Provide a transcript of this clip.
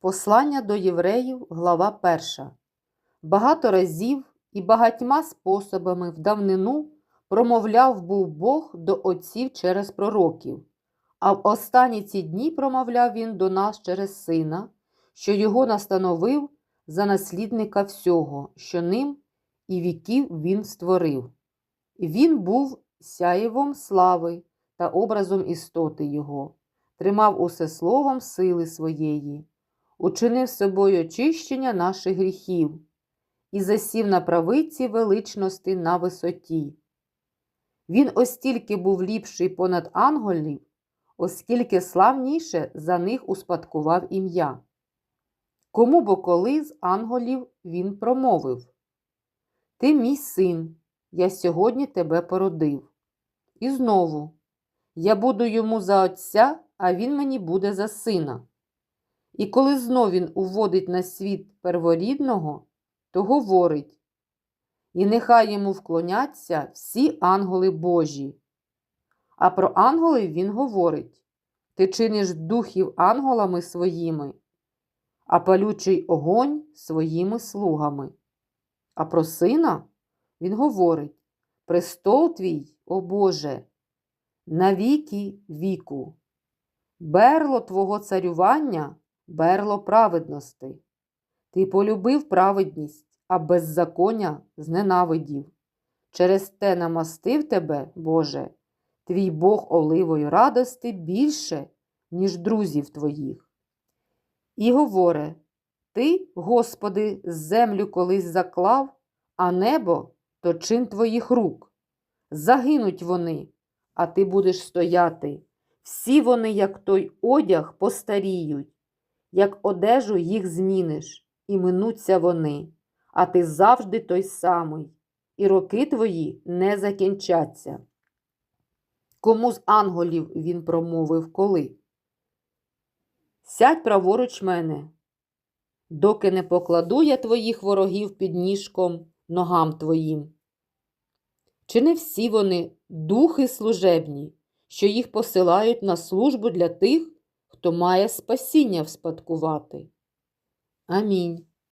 Послання до євреїв, глава 1. Багато разів і багатьма способами в давнину промовляв був Бог до отців через пророків, а в останні ці дні промовляв він до нас через Сина, що його настановив за наслідника всього, що ним і віків він створив. Він був сяєвом слави та образом істоти Його, тримав усе словом сили своєї учинив собою очищення наших гріхів і засів на правиці величності на висоті. Він остільки був ліпший понад анголів, оскільки славніше за них успадкував ім'я. Кому бо коли з анголів він промовив Ти мій син, я сьогодні тебе породив. І знову я буду йому за отця, а він мені буде за сина. І коли знов він уводить на світ перворідного, то говорить, і нехай йому вклоняться всі ангели Божі. А про ангелів він говорить ти чиниш духів ангелами своїми, а палючий огонь своїми слугами. А про сина він говорить Престол твій, о Боже, навіки віку, берло Твого царювання берло праведності. Ти полюбив праведність, а беззаконня зненавидів. Через те намастив тебе, Боже, твій Бог оливою радости більше, ніж друзів твоїх. І говоре, Ти, Господи, землю колись заклав, а небо то чин твоїх рук. Загинуть вони, а ти будеш стояти. Всі вони, як той одяг, постаріють як одежу їх зміниш, і минуться вони, а ти завжди той самий, і роки твої не закінчаться. Кому з анголів він промовив коли? Сядь праворуч мене, доки не покладу я твоїх ворогів під ніжком ногам твоїм. Чи не всі вони духи служебні, що їх посилають на службу для тих, хто має спасіння вспадкувати. Амінь.